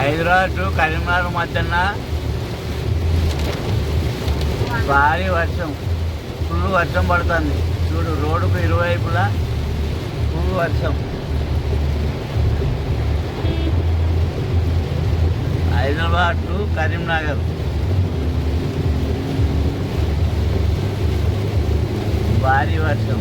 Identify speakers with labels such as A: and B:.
A: Hyderabad to Karimnagar మధ్యన భారీ వర్షం. ఫుల్ వర్షం పడుతుంది. చూడు రోడ్డుకు ఇరువైపులా ఫుల్ వర్షం. హైదరాబాద్ టు కరీంనగర్. భారీ వర్షం.